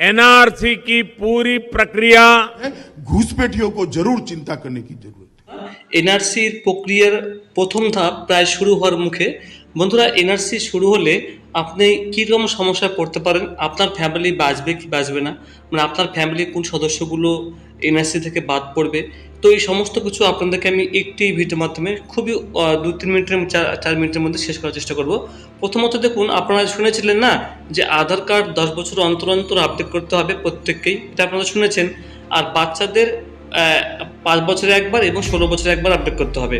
NRC की पूरी प्रक्रिया है घुसपैठियों को जरूर चिंता करने की जरूरत है এনআরসির প্রক্রিয়ার প্রথম ধাপ প্রায় শুরু হওয়ার মুখে বন্ধুরা এনআরসি শুরু হলে আপনি কীরকম সমস্যায় পড়তে পারেন আপনার ফ্যামিলি বাঁচবে কি বাঁচবে না মানে আপনার ফ্যামিলির কোন সদস্যগুলো এনআরসি থেকে বাদ পড়বে। তো এই সমস্ত কিছু আপনাদেরকে আমি একটি ভিডিওর মাধ্যমে খুবই দু তিন মিনিটের চার মিনিটের মধ্যে শেষ করার চেষ্টা করব। প্রথমত দেখুন, আপনারা শুনেছিলেন না যে আধার কার্ড দশ বছর অন্তর অন্তর আপডেট করতে হবে প্রত্যেককেই? এটা আপনারা শুনেছেন। আর বাচ্চাদের পাঁচ বছরে একবার এবং ষোলো বছরে একবার আপডেট করতে হবে।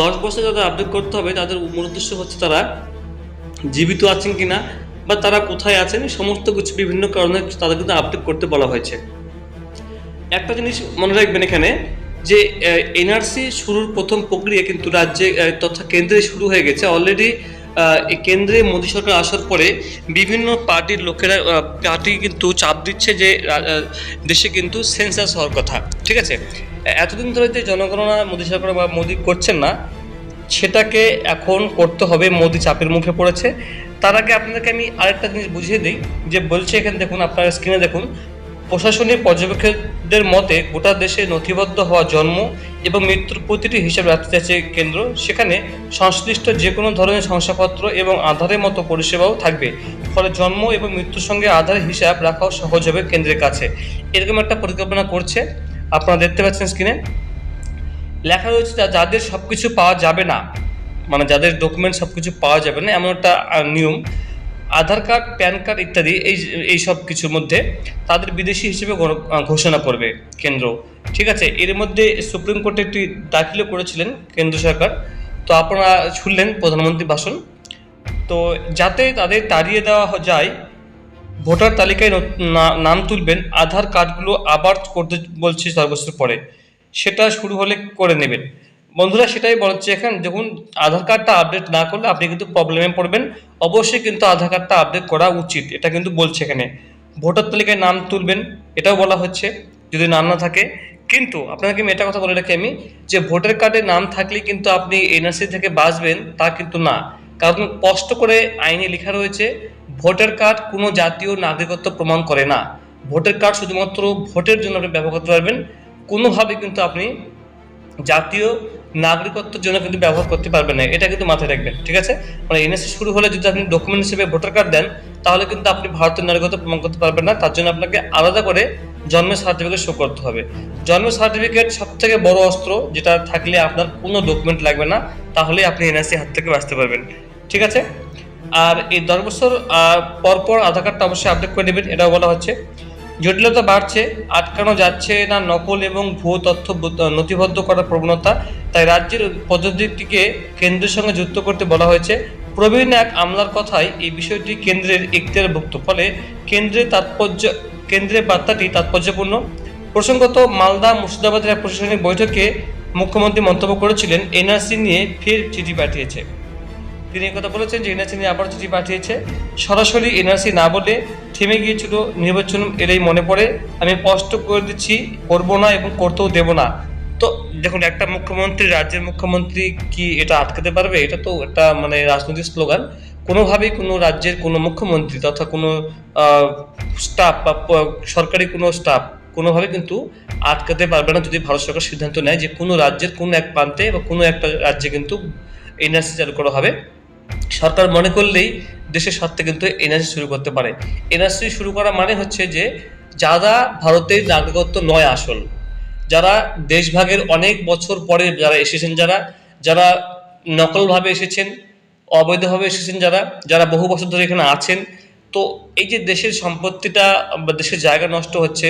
দশ বছরে যাদের আপডেট করতে হবে, তাদের মূল উদ্দেশ্য হচ্ছে তারা জীবিত আছেন কিনা বা তারা কোথায় আছেন সমস্ত কিছু বিভিন্ন কারণে তাদের কিন্তু আপডেট করতে বলা হয়েছে। একটা জিনিস মনে রাখবেন এখানে যে এনআরসি শুরুর প্রথম প্রক্রিয়া কিন্তু রাজ্যে তথা কেন্দ্রে শুরু হয়ে গেছে। অলরেডি কেন্দ্রে মোদী সরকার আসার পরে বিভিন্ন পার্টির লোকেরা পার্টি কিন্তু চাপ দিচ্ছে যে দেশে কিন্তু সেন্সাস হওয়ার কথা। ঠিক আছে? এতদিন ধরে যে জনগণনা মোদী সরকার বা মোদী করছেন না, সেটাকে এখন করতে হবে, মোদী চাপের মুখে পড়েছে। তার আগে আপনাদেরকে আমি আরেকটা জিনিস বুঝিয়ে দিই, যে বলছে এখানে দেখুন, আপনারা স্ক্রিনে দেখুন, প্রশাসনিক পর্যবেক্ষকদের মতে গোটা দেশে নথিবদ্ধ হওয়া জন্ম এবং মৃত্যুর প্রতিটি হিসাব রাখতে চাইছে কেন্দ্র। সেখানে সংশ্লিষ্ট যে কোনো ধরনের শংসাপত্র এবং আধারের মতো পরিষেবাও থাকবে। ফলে জন্ম এবং মৃত্যুর সঙ্গে আধার হিসাব রাখাও সহজ হবে কেন্দ্রের কাছে। এরকম একটা পরিকল্পনা করছে। আপনারা দেখতে পাচ্ছেন স্ক্রিনে লেখা রয়েছে যা- যাদের সব কিছু পাওয়া যাবে না মানে যাদের ডকুমেন্ট সব কিছু পাওয়া যাবে না, এমন একটা নিয়ম। আধার কার্ড, প্যান কার্ড ইত্যাদি এই এই সব কিছুর মধ্যে তাদের বিদেশি হিসেবে ঘোষণা করবে কেন্দ্র। ঠিক আছে? এর মধ্যে সুপ্রিম কোর্টে একটি দাখিলও করেছিলেন কেন্দ্র সরকার। তো আপনারা শুনলেন প্রধানমন্ত্রী ভাষণ। তো যাতে তাদের তাড়িয়ে দেওয়া যায়, ভোটার তালিকায় নাম তুলবেন, আধার কার্ডগুলো আবার করতে বলছে বছর পরে। সেটা শুরু হলে করে নেবেন। বন্ধুরা সেটাই বলছে এখন যখন আধার কার্ডটা আপডেট না করলে আপনি কিন্তু প্রবলেমে পড়বেন। অবশ্যই কিন্তু আধার কার্ডটা আপডেট করা উচিত, এটা কিন্তু বলছে এখানে। ভোটার তালিকায় নাম তুলবেন, এটাও বলা হচ্ছে, যদি নাম না থাকে। কিন্তু আপনাকে আমি এটা কথা বলে রাখি আমি, যে ভোটার কার্ডে নাম থাকলে কিন্তু আপনি এনআরসি থেকে বাঁচবেন, তা কিন্তু না। কারণ স্পষ্ট করে আইনে লেখা রয়েছে, ভোটার কার্ড কোনো জাতীয় নাগরিকত্ব প্রমাণ করে না। ভোটার কার্ড শুধুমাত্র ভোটের জন্য আপনি ব্যবহার করতে পারবেন, কোনোভাবে কিন্তু আপনি জাতীয় নাগরিকত্বের জন্য কিন্তু ব্যবহার করতে পারবেন না এটা কিন্তু মাথায় রাখবেন ঠিক আছে? মানে এনএসসি শুরু হলে যদি আপনি ডকুমেন্ট হিসেবে ভোটার কার্ড দেন তাহলে কিন্তু আপনি ভারতের নাগরিকত্ব প্রমাণ করতে পারবেন না তার জন্য আপনাকে আলাদা করে জন্মের সার্টিফিকেট শো করতে হবে। জন্ম সার্টিফিকেট সব থেকে বড় অস্ত্র যেটা থাকলে আপনার কোনো ডকুমেন্ট লাগবে না তাহলে আপনি এনআরসি হাত থেকে বাঁচতে পারবেন ঠিক আছে? আর এই দশ বছর আহ, পর পর আধার কার্ডটা অবশ্যই আপডেট করে নেবেন এটাও বলা হচ্ছে। জটিলতা বাড়ছে, আটকানো যাচ্ছে না নকল এবং ভুয়ো তথ্য নথিবদ্ধ করার প্রবণতা। তাই রাজ্যের পদ্ধতিটিকে কেন্দ্রের সঙ্গে যুক্ত করতে বলা হয়েছে। প্রবীণ এক আমলার কথায় এই বিষয়টি কেন্দ্রের এখতিয়ারভুক্ত ফলে কেন্দ্রের তাৎপর্য, কেন্দ্রের বার্তাটি তাৎপর্যপূর্ণ। প্রসঙ্গত, মালদা মুর্শিদাবাদের এক প্রশাসনিক বৈঠকে মুখ্যমন্ত্রী মন্তব্য করেছিলেন, এনআরসি নিয়ে ফের চিঠি পাঠিয়েছে। তিনি কথা বলেছেন যে এনআরসি নিয়ে আবার চিঠি পাঠিয়েছে। সরাসরি এনআরসি না বলে থেমে গিয়েছিল নির্বাচন এলেই মনে পড়ে। আমি স্পষ্ট করে দিচ্ছি, করব না এবং করতেও দেব না। তো দেখুন, একটা মুখ্যমন্ত্রী রাজ্যের মুখ্যমন্ত্রী কি এটা আটকাতে পারবে? এটা তো একটা মানে রাজনৈতিক স্লোগান। কোনোভাবেই কোনো রাজ্যের কোনো মুখ্যমন্ত্রী তথা কোনো স্টাফ বা সরকারি কোনো স্টাফ কোনোভাবে কিন্তু আটকাতে পারবে না যদি ভারত সরকার সিদ্ধান্ত নেয় যে কোনো রাজ্যের কোনো এক প্রান্তে বা কোনো একটা রাজ্যে কিন্তু এনআরসি চালু করা হবে। সরকার মনে করলেই দেশের স্বার্থে কিন্তু এনআরসি শুরু করতে পারে। এনআরসি শুরু করা মানে হচ্ছে যে, যারা ভারতের নাগরিকত্ব নয় আসল, যারা দেশভাগের অনেক বছর পরে যারা এসেছেন যারা যারা নকলভাবে এসেছেন, অবৈধভাবে এসেছেন যারা যারা বহু বছর ধরে এখানে আছেন, তো এই যে দেশের সম্পত্তিটা বা দেশের জায়গা নষ্ট হচ্ছে,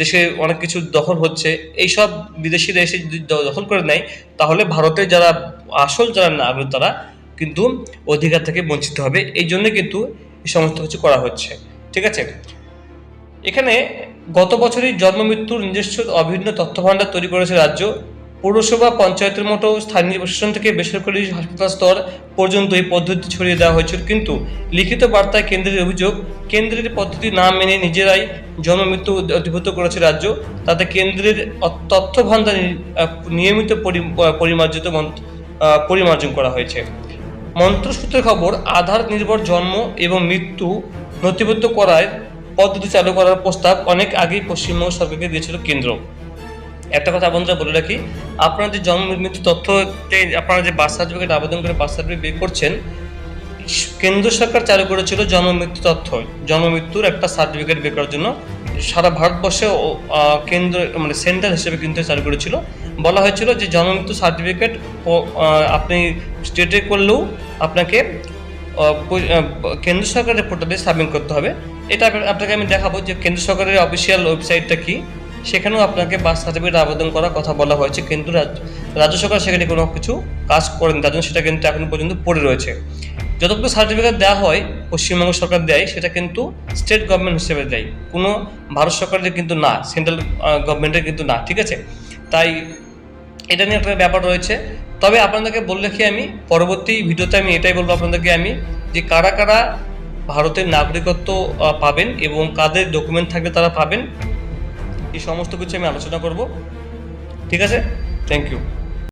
দেশে অনেক কিছু দখল হচ্ছে, এইসব বিদেশিরা এসে যদি দখল করে নেয়, তাহলে ভারতের যারা আসল যারা নাগরিক তারা কিন্তু অধিকার থেকে বঞ্চিত হবে। এই জন্য কিন্তু এই সমস্ত কিছু করা হচ্ছে। ঠিক আছে? এখানে গত বছরই জন্ম মৃত্যুর নিজস্ব অভিন্ন তথ্য ভাণ্ডার তৈরি করেছে রাজ্য। পৌরসভা পঞ্চায়েতের মতো স্থানীয় প্রশাসন থেকে বেসরকারি হাসপাতাল স্তর পর্যন্ত এই পদ্ধতি ছড়িয়ে দেওয়া হয়েছিল। কিন্তু লিখিত বার্তায় কেন্দ্রের অভিযোগ, কেন্দ্রের পদ্ধতি না মেনে নিজেরাই জন্ম মৃত্যু অধিভূত করেছে রাজ্য। তাতে কেন্দ্রের অ- তথ্য ভাণ্ডার নিয়মিত পরি- পরিমার্জিত পরিমার্জন করা হয়েছে। মন্ত্রসূত্রের খবর, আধার নির্ভর জন্ম এবং মৃত্যু নথিবদ্ধ করায় পদ্ধতি চালু করার প্রস্তাব অনেক আগেই পশ্চিমবঙ্গ সরকারকে দিয়েছিল কেন্দ্র। একটা কথা বন্ধুরা বলে রাখি, আপনারা যে জন্ম, মৃত্যু তথ্যতে আপনারা যে বার্থ সার্টিফিকেট আবেদন করে বার্থ সার্টিফিকেট বের করছেন, কেন্দ্র সরকার চালু করেছিল জন্ম, মৃত্যু তথ্য। জন্ম, মৃত্যুর একটা সার্টিফিকেট বের করার জন্য সারা ভারতবর্ষে কেন্দ্র মানে সেন্টার হিসেবে কিন্তু চালু করেছিল। বলা হয়েছিল যে জন্ম মৃত্যু সার্টিফিকেট আপনি স্টেটে করলেও আপনাকে কেন্দ্র সরকারের পোর্টালে সাবমিট করতে হবে। এটা আপনাকে আমি দেখাবো যে কেন্দ্র সরকারের অফিসিয়াল ওয়েবসাইটটা কি। সেখানেও আপনাকে বার্থ সার্টিফিকেট আবেদন করার কথা বলা হয়েছে, কিন্তু রাজ- রাজ্য সরকার সেখানে কোনো কিছু কাজ করেন, তার জন্য সেটা কিন্তু এখন পর্যন্ত পড়ে রয়েছে। যতগুলো সার্টিফিকেট দেওয়া হয়, পশ্চিমবঙ্গ সরকার দেয়, সেটা কিন্তু স্টেট গভর্নমেন্ট হিসেবে দেয়। কোনো ভারত সরকারের কিন্তু না সেন্ট্রাল গভর্নমেন্টের কিন্তু না, ঠিক আছে? তাই এটা নিয়ে একটা ব্যাপার রয়েছে। তবে আপনাদেরকে বলে রাখি আমি, পরবর্তী ভিডিওতে আমি এটাই বলব আপনাদেরকে আমি, যে কারা কারা ভারতের নাগরিকত্ব পাবেন এবং কাদের ডকুমেন্ট থাকলে তারা পাবেন, এই সমস্ত কিছু আমি আলোচনা করব। ঠিক আছে? Thank you